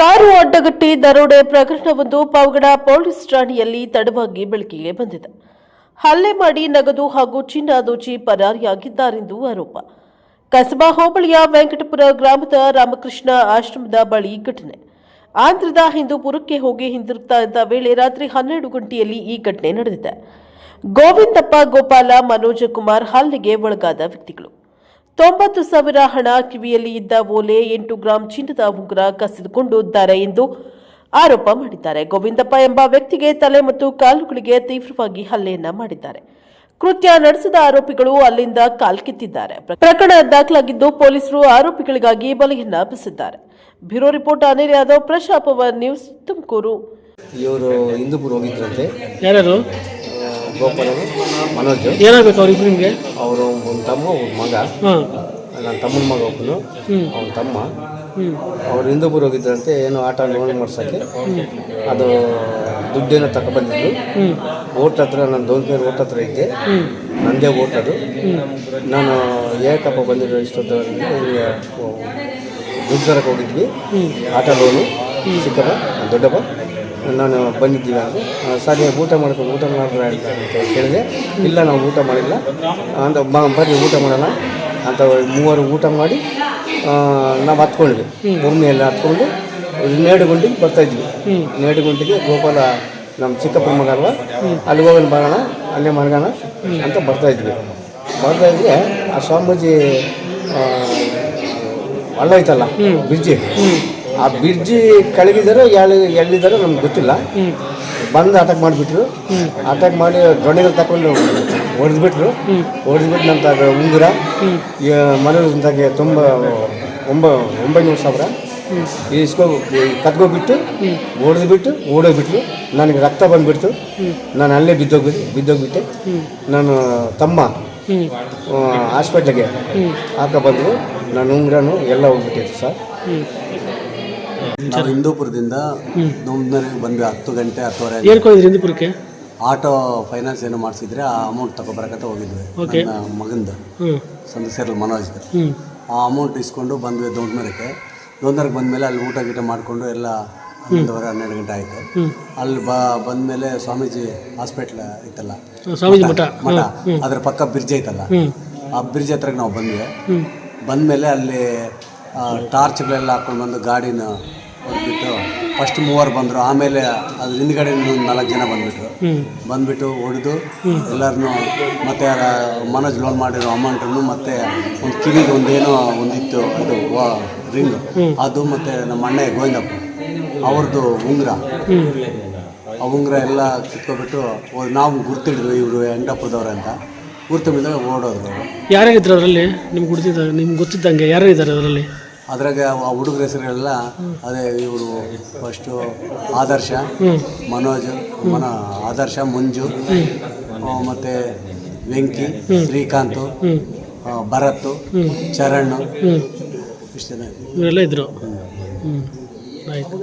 Car ಅಡ್ಡಗಟ್ಟಿ ದರೋಡೆ ಪ್ರಕರಣವೊಂದು Pavagada police ಠಾಣೆಯಲ್ಲಿ ತಡವಾಗಿ ಬೆಳಕಿಗೆ ಬಂದಿದೆ. ಹಲ್ಲೆ ಮಾಡಿ ನಗದು ಹಾಗೂ ಚಿನ್ನ ದೋಚಿ ಪರಾರಿಯಾಗಿದ್ದಾರೆಂದು ಆರೋಪ. ಕಸಬಾ ಹೋಬಳಿಯ ವೆಂಕಟಪುರ ಗ್ರಾಮದ ರಾಮಕೃಷ್ಣ ಆಶ್ರಮದ ಬಳಿ ಘಟನೆ. ಆಂಧ್ರದ ಹಿಂದೂಪುರಕ್ಕೆ ಹೋಗಿ ಹಿಂದಿರುಗ್ತಾ ಇದ್ದ ವೇಳೆ ರಾತ್ರಿ ಹನ್ನೆರಡು ಗಂಟೆಯಲ್ಲಿ ಈ ಘಟನೆ ನಡೆದಿದೆ. ಗೋವಿಂದಪ್ಪ ಗೋಪಾಲ ಮನೋಜ ಕುಮಾರ್ ಹಲ್ಲೆಗೆ ಒಳಗಾದ ವ್ಯಕ್ತಿಗಳು. ತೊಂಬತ್ತು ಸಾವಿರ ಹಣ ಕಿವಿಯಲ್ಲಿ ಇದ್ದ ಓಲೆ ಎಂಟು ಗ್ರಾಂ ಚಿನ್ನದ ಉಂಗುರ ಕಸಿದುಕೊಂಡಿದ್ದಾರೆ ಎಂದು ಆರೋಪ ಮಾಡಿದ್ದಾರೆ. ಗೋವಿಂದಪ್ಪ ಎಂಬ ವ್ಯಕ್ತಿಗೆ ತಲೆ ಮತ್ತು ಕಾಲುಗಳಿಗೆ ತೀವ್ರವಾಗಿ ಹಲ್ಲೆಯನ್ನ ಮಾಡಿದ್ದಾರೆ. ಕೃತ್ಯ ನಡೆಸಿದ ಆರೋಪಿಗಳು ಅಲ್ಲಿಂದ ಕಾಲ್ಕಿತ್ತಿದ್ದಾರೆ ಪ್ರಕರಣ ದಾಖಲಾಗಿದ್ದು ಪೊಲೀಸರು ಆರೋಪಿಗಳಿಗಾಗಿ ಬಲೆಯನ್ನ ಬಿಸಿದ್ದಾರೆ. ಬ್ಯೂರೋ ರಿಪೋರ್ಟ್ ಅನಿಲ್ ಯಾದವ್ ಪ್ರಶಾಪವ ನ್ಯೂಸ್ ತುಮಕೂರು. ಇವರು ಹಿಂದೂಪುರ ಹೋಗಿದ್ರಂತೆ. ಯಾರು ಮನೋಜ್. ಏನಾಗಬೇಕು ಅವ್ರಿಬ್ರು ನಿಮಗೆ? ಅವರು ಒಂದು ತಮ್ಮ ಒಂದು ಮಗ. ಹಾಂ. ನನ್ನ ತಮ್ಮನ ಮಗ ಒಬ್ಬನು ಅವನ ತಮ್ಮ. ಅವ್ರು ಹಿಂದೂಪುರ ಹೋಗಿದ್ರಂತೆ ಏನೋ ಆಟ ಲೋನ್ ಮಾಡ್ಸೋಕ್ಕೆ. ಅದು ದುಡ್ಡೇನೋ ತಗೊಬಂದಿದ್ರು ಓಟ್ ಹತ್ರ ನನ್ನ ದೋನ್ಪೇರ್ ಓಟ್ ಹತ್ರ ಇದ್ದೆ ನಂದೇ ಓಟ್ ಅದು. ನಾನು ಏಕಪ್ಪ ಬಂದಿರೋ ಇಷ್ಟೊತ್ತು ನನಗೆ ದುಡ್ಡು ತರಕ್ಕೆ ಹೋಗಿದ್ವಿ. ಆಟ ಲೋನು ಚಿಕ್ಕಪ್ಪ ದೊಡ್ಡಪ್ಪ. ನಾನು ಬಂದಿದ್ದೀನಿ ಅಂದರೆ ಸರ್ ನೀವು ಊಟ ಮಾಡ್ಕೊಂಡು ಊಟ ಮಾಡಿದ್ರೆ ಅಂತ ಕೇಳಿದೆ. ಇಲ್ಲ, ನಾವು ಊಟ ಮಾಡಿಲ್ಲ. ಅಂತ ಬರ್ರಿ, ಊಟ ಮಾಡೋಣ ಅಂತ ಮೂವರು ಊಟ ಮಾಡಿ ನಾವು ಹತ್ಕೊಂಡ್ವಿ ಭೂಮಿಯಲ್ಲಿ ಹತ್ಕೊಂಡು ಹತ್ಕೊಂಡು ನೇಡುಗುಂಡಿಗೆ ಬರ್ತಾಯಿದ್ವಿ ನೇಡುಗುಂಡಿಗೆ ಗೋಪಾಲ, ನಮ್ಮ ಚಿಕ್ಕಪ್ಪ ಮಗ ಅಲ್ವಾ? ಅಲ್ಲಿ ಹೋಗೋಣ, ಬರೋಣ, ಅಲ್ಲೇ ಮಲಗೋಣ ಅಂತ ಬರ್ತಾಯಿದ್ವಿ ಬರ್ತಾಯಿದ್ರೆ ಆ ಸ್ವಾಮೀಜಿ ಹಳ್ಳ ಐತಲ್ಲ ಬ್ರಿಡ್ಜಿ. ಆ ಬ್ರಿಡ್ಜ್ ಕಳಗಿದಾರೋ ಎಲ್ಲಿದ್ದಾರೋ ನಮ್ಗೆ ಗೊತ್ತಿಲ್ಲ. ಬಂದು ಅಟ್ಯಾಕ್ ಮಾಡಿಬಿಟ್ರು. ಅಟ್ಯಾಕ್ ಮಾಡಿ ದೊಣ್ಣೆಗಳು ತಗೊಂಡು ಹೊಡೆದ್ಬಿಟ್ರು ಹೊಡೆದ್ಬಿಟ್ಟು ನಂತರ ಉಂಗುರ ಮನೆಯವ್ರಿಗೆ ತುಂಬ, ಒಂಬ, ಒಂಬೈನೂರು ಸಾವಿರ. ಇಸ್ಕೋ ಕತ್ಕೋಬಿಟ್ಟು ಹೊಡೆದ್ಬಿಟ್ಟು ಓಡೋಗ್ಬಿಟ್ರು. ನನಗೆ ರಕ್ತ ಬಂದುಬಿಡ್ತು. ನಾನು ಅಲ್ಲೇ ಬಿದ್ದೋಗಿ ಬಿದ್ದೋಗ್ಬಿಟ್ಟೆ. ನಾನು ತಮ್ಮ ಹಾಸ್ಪಿಟ್ಲಿಗೆ ಹಾಕ ಬಂದರು ನನ್ನ ಉಂಗ್ರನು ಎಲ್ಲ ಹೋಗ್ಬಿಟ್ಟಿತ್ತು ಸರ್. ನಾವು ಹಿಂದೂಪುರದಿಂದ ದೊಂಬನರಿಗೆ ಬಂದ್ವಿ ಹತ್ತು ಗಂಟೆ ಹತ್ತುವರೆ ಹಿಂದೂಪುರಕ್ಕೆ? ಆಟೋ ಫೈನಾನ್ಸ್ ಏನೋ ಮಾಡಿಸಿದ್ರೆ ಆ ಅಮೌಂಟ್ ತಗೊಬರಕತ್ತ ಹೋಗಿದ್ವಿ. ಮಗಂದ ನನ್ನ ಮಗಂದು ಹ್ಞೂ ಸಂದು ಮನೋಜ್ದು ಹ್ಞೂ ಆ ಅಮೌಂಟ್ ಇಸ್ಕೊಂಡು ಬಂದ್ವಿ ದೊಡ್ಡಮರಕ್ಕೆ ದೊಡ್ಡಮರಕ್ಕೆ ಬಂದಮೇಲೆ ಅಲ್ಲಿ ಊಟ ಗೀಟ ಮಾಡಿಕೊಂಡು ಎಲ್ಲ ಹನ್ನೊಂದುವರೆ ಹನ್ನೆರಡು ಗಂಟೆ ಆಯಿತು. ಅಲ್ಲಿ ಬ ಬಂದಮೇಲೆ ಸ್ವಾಮೀಜಿ ಹಾಸ್ಪಿಟ್ಲ್ ಐತಲ್ಲ ಸ್ವಾಮೀಜಿ ಮಠ. ಮಠ ಅದ್ರ ಪಕ್ಕ ಬ್ರಿಡ್ಜ್ ಐತಲ್ಲ. ಹ್ಞೂ ಆ ಬ್ರಿಡ್ಜ್ ಹತ್ರಕ್ಕೆ ನಾವು ಬಂದ್ವಿ. ಹ್ಞೂ ಬಂದಮೇಲೆ ಅಲ್ಲಿ ಟಾರ್ಚ್ಗಳೆಲ್ಲ ಹಾಕೊಂಡು ಬಂದು ಗಾಡಿನ ಹೊಡೆದ್ಬಿಟ್ಟು ಫಸ್ಟ್ ಮೂವರು ಬಂದರು. ಆಮೇಲೆ ಅದ್ರ ಹಿಂದ್ಗಡೆ ಒಂದು ನಾಲ್ಕು ಜನ ಬಂದ್ಬಿಟ್ರು. ಬಂದ್ಬಿಟ್ಟು ಹೊಡೆದು ಎಲ್ಲರನ್ನೂ ಮತ್ತೆ ಮನೋಜ್ ಲೋನ್ ಮಾಡಿರೋ ಅಮೌಂಟನ್ನು ಮತ್ತೆ ಒಂದು ಕಿವಿಗೆ ಒಂದೇನೋ ಒಂದಿತ್ತು, ಅದು ರಿಂಗ್. ಅದು ಮತ್ತು ನಮ್ಮ ಅಣ್ಣ ಗೋವಿಂದಪ್ಪ. ಅವ್ರದ್ದು ಉಂಗುರ. ಆ ಉಂಗುರ ಎಲ್ಲ ಕಿತ್ಕೊಬಿಟ್ಟು ನಾವು ಗುರ್ತಿಡಿದ್ವಿ ಇವರು ಎಂಟಪ್ಪದವ್ರೆ ಅಂತ. ಗುರ್ತು ಬಿದ್ದಾಗ ಓಡೋದ್ರು ಯಾರಿದ್ರು ಅದರಲ್ಲಿ ನಿಮ್ಗೆ ಗೊತ್ತಿದ್ದ ನಿಮ್ಗೆ ಗೊತ್ತಿದ್ದಂಗೆ ಯಾರೇ ಇದ್ದಾರೆ ಅದರಲ್ಲಿ ಅದ್ರಾಗ ಆ ಹುಡುಗರ ಹೆಸರುಗಳೆಲ್ಲ ಅದೇ ಇವರು ಫಸ್ಟು ಆದರ್ಶ, ಮನೋಜ್, ಮನ ಆದರ್ಶ, ಮಂಜು ಮತ್ತು ವೆಂಕಿ, ಶ್ರೀಕಾಂತ್ ಭರತ್, ಚರಣ್, ಇಷ್ಟೆಲ್ಲ. ಇವರೆಲ್ಲ ಇದ್ರು. ಹ್ಞೂ ಆಯ್ತು.